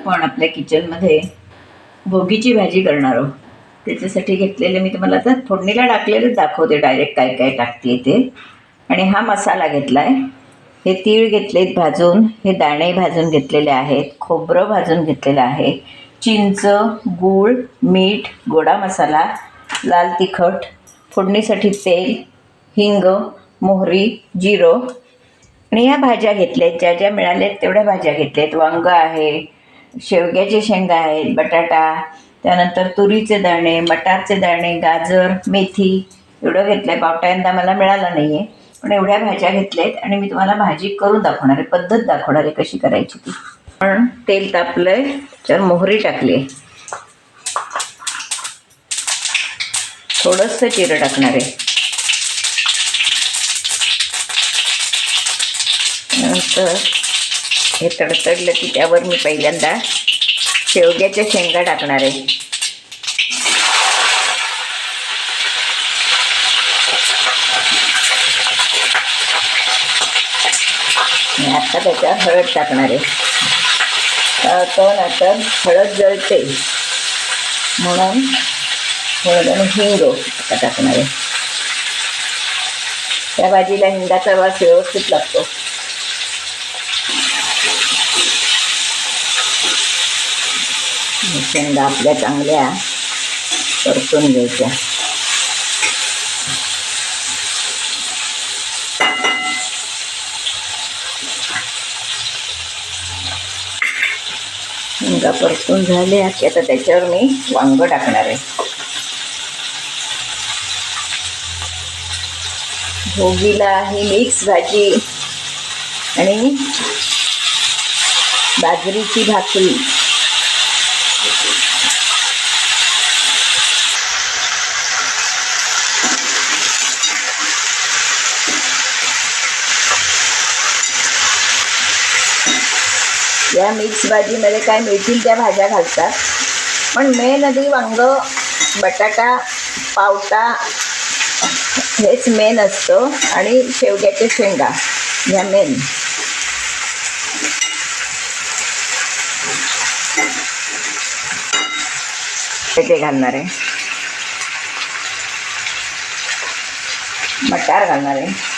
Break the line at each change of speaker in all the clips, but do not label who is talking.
आपण आपल्या किचनमध्ये भोगीची भाजी करणार आहोत. त्याच्यासाठी घेतलेले मी तुम्हाला आता फोडणीला टाकलेलेच दाखवते डायरेक्ट काय काय टाकते ते. आणि हा मसाला घेतला आहे हे तीळ घेतलेत भाजून हे दाणे भाजून घेतलेले आहेत खोबरं भाजून घेतलेलं आहे चिंच गूळ मीठ गोडा मसाला लाल तिखट फोडणीसाठी तेल हिंग मोहरी जिरं. आणि ह्या भाज्या घेतल्या आहेत ज्या ज्या मिळाल्या आहेत तेवढ्या भाज्या घेतल्यात. वांग आहे शेवग्याचे शेंगा आहेत बटाटा त्यानंतर तुरीचे दाणे मटारचे दाणे गाजर मेथी एवढं घेतलं आहे पावट्यांदा मला मिळाला नाही आहे पण एवढ्या भाज्या घेतल्या आहेत आणि मी तुम्हाला भाजी करून दाखवणार आहे. पद्धत दाखवणार आहे कशी करायची ती. पण तेल तापलं आहे तर मोहरी टाकली आहे. थोडंसं जिरं टाकणार आहे. नंतर हे तडतडलं की त्यावर मी पहिल्यांदा शेवग्याच्या शेंगा टाकणार आहे. आणि आता त्याच्यावर हळद टाकणार आहे. तो होतं ना हळद जळते. म्हणून हळद आणि हिंग आता टाकणार आहे. त्या भाजीला हिंगाचा वास व्यवस्थित लागतो. शेंगा आपल्या चांगल्या परतून घ्यायच्या. शेंगा परतून झाल्या की आता त्याच्यावर मी वांग टाकणार आहे. भोगीला ही मिक्स भाजी आणि बाजरीची भाकरी. या मिक्स भाजीमध्ये काय मिळतील त्या भाज्या घालतात. पण मेन आधी वांग बटाटा पावटा हेच मेन असतं. आणि शेवग्याच्या शेंगा ह्या मेन ते घालणार आहे. मटार घालणार आहे.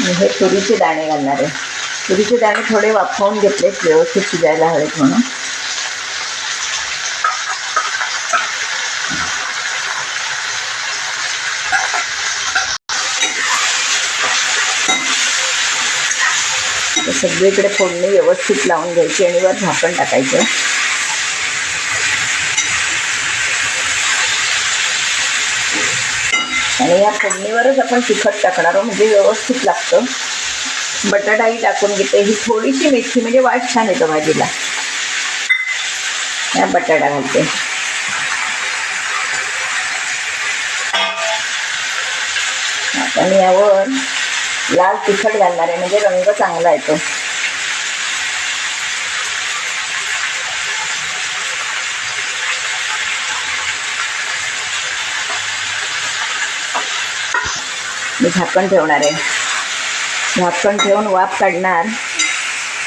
मी हे तुरीचे दाणे घालणार आहे. तुरीचे दाणे थोडे वाफवून घेतलेत व्यवस्थित शिजायला हवेत म्हणून. सगळीकडे फोडणी व्यवस्थित लावून घ्यायची आणि वर झाकण टाकायचं. आणि या फोडणीवरच आपण तिखट टाकणार आहोत म्हणजे व्यवस्थित लागतं. बटाटाही टाकून घेते. ही थोडीशी मेथी म्हणजे वाट छान येतो भाजीला. या बटाटा घालते. आपण यावर लाल तिखट घालणार आहे म्हणजे रंग चांगला येतो. झाकण ठेवणार आहे. झाकण ठेवून वाफ काढणार.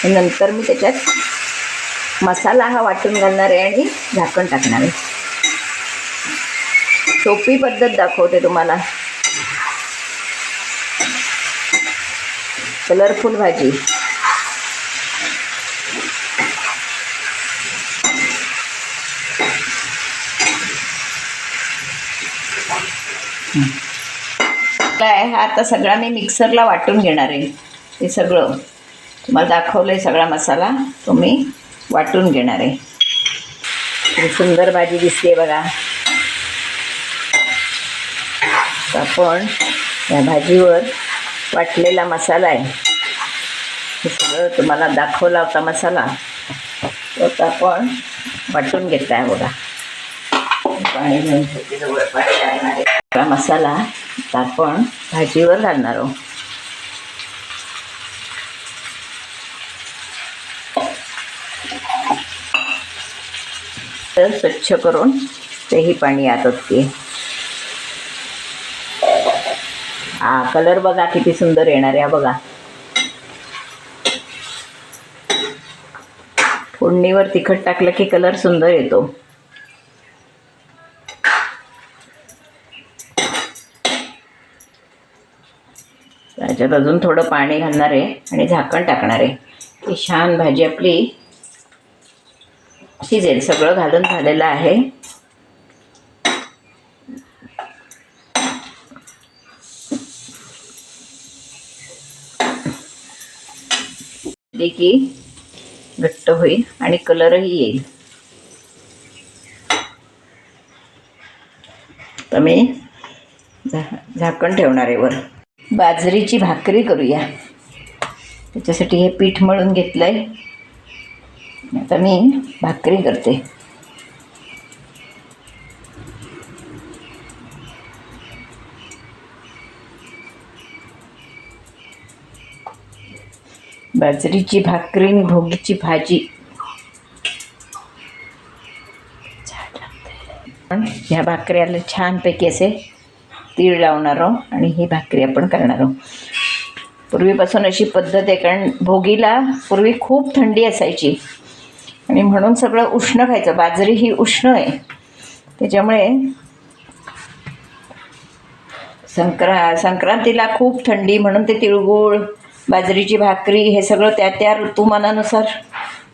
नंतर मी त्याच्यात मसाला हा वाटून घालणार आहे आणि झाकण टाकणार आहे. सोपी पद्धत दाखवते तुम्हाला. कलरफुल भाजी. काय हा आता सगळा मी मिक्सरला वाटून घेणार आहे. हे सगळं. तुम्हाला दाखवलं आहे सगळा मसाला तो मी वाटून घेणार आहे. सुंदर भाजी दिसते बघा. तर आपण या भाजीवर वाटलेला मसाला आहे. हे सगळं तुम्हाला दाखवला होता मसाला. तो आपण वाटून घेत आहे बघा. पाणी घेऊन. मसाला आता आपण भाजीवर घालणार आहोत. तर स्वच्छ करून तेही पाणी आत होते हा कलर बघा किती सुंदर येणार आहे बघा. फोडणीवर तिखट टाकलं की कलर सुंदर येतो. त्याच्यात अजून थोडं पाणी घालणार आहे आणि झाकण टाकणार आहे. ती छान भाजी आपली शिजेल सगळं घालून झालेलं आहे. की घट्ट होईल आणि कलरही येईल. तर मी झाकण ठेवणार आहे वर. बाजरीची भाकरी करूया. त्याच्यासाठी हे पीठ मळून घेतलं आहे आता मी भाकरी करते. बाजरीची भाकरी आणि भोगीची भाजी. पण ह्या भाकऱ्याला छानपैकी असे. तीळ लावणार आहोत आणि ही भाकरी आपण करणार आहोत पूर्वीपासून अशी पद्धत आहे कारण भोगीला पूर्वी खूप थंडी असायची. आणि म्हणून सगळं उष्ण खायचं बाजरी ही उष्ण आहे. त्याच्यामुळे संक्रा संक्रांतीला खूप थंडी म्हणून ते तिळगुळ बाजरीची भाकरी हे सगळं त्या त्या ऋतुमानानुसार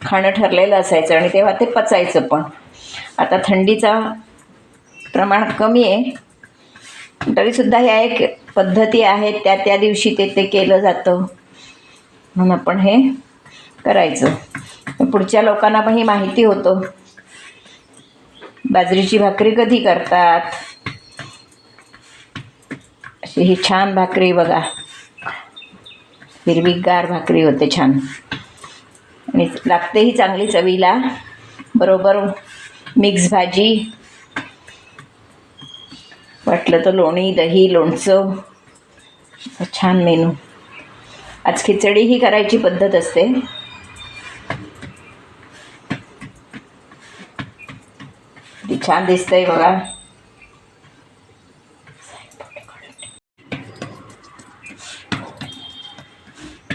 खाणं ठरलेलं असायचं आणि तेव्हा ते पचायचं पण. आता थंडीचा प्रमाण कमी आहे. तरीसुद्धा ह्या एक पद्धती आहेत त्या त्या दिवशी ते ते केलं जातं. म्हणून आपण हे करायचं. पुढच्या लोकांना पण ही माहिती होतं. बाजरीची भाकरी कधी करतात? अशी ही छान भाकरी बघा. हिरवीगार भाकरी होते छान. आणि लागतेही चांगली चवीला. बरोबर मिक्स भाजी. वाटलं तर लोणी दही लोणचं. छान मेनू. आज खिचडी ही करायची पद्धत असते. ती छान दिसतंय बघा.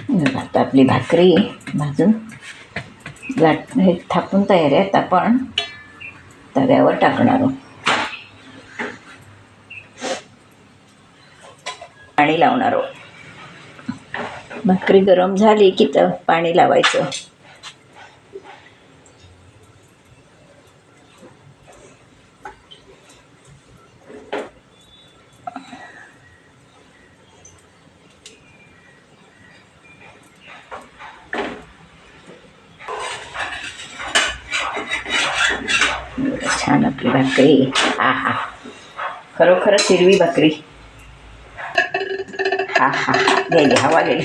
बघा, आता आपली भाकरी भाजून. लाट हे थापून तयार आहे आपण. तव्यावर टाकणार आहोत. पाणी लावणार आहोत. भाकरी गरम झाली की तर पाणी लावायचं. छान आपली भाकरी. हा हा खरोखरच हिरवी भाकरी. हा हा घे हवा घे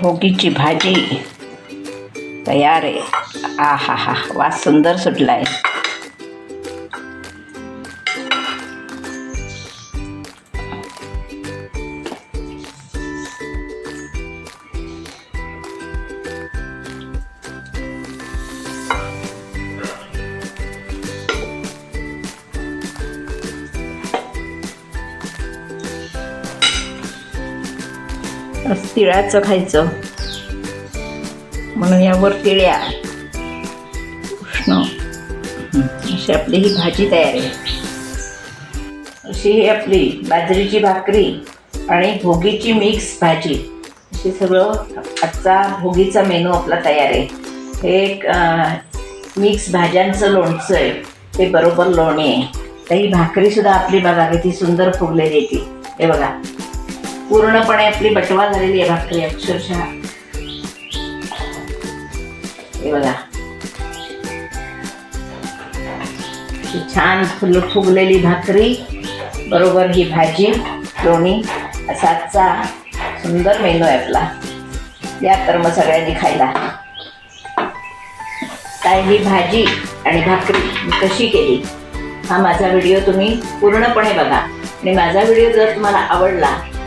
भोगीची भाजी तयार आहे आ हा हा वास सुंदर सुटला आहे तिळाचं खायचं. म्हणून यावर तिळ्या उष्ण अशी आपली ही भाजी तयार आहे. अशी ही आपली बाजरीची भाकरी आणि भोगीची मिक्स भाजी असे सगळं आजचा भोगीचा मेनू आपला तयार आहे. हे एक मिक्स भाज्यांचं लोणचं आहे. ते बरोबर लोणी आहे. तर ही भाकरीसुद्धा आपली बघा किती सुंदर फुगलेली आहे ती. हे बघा. पूर्णपणे आपली बटवा झालेली आहे भाकरी अक्षरशः. हे बघा. छान फुल फुगलेली भाकरी बरोबर ही भाजी लोणी असाचा सुंदर मेनू आहे आपला. या तर मग सगळ्यांनी खायला. काय ही भाजी आणि भाकरी कशी केली? हा माझा व्हिडिओ तुम्ही पूर्णपणे बघा. आणि माझा व्हिडिओ जर तुम्हाला आवडला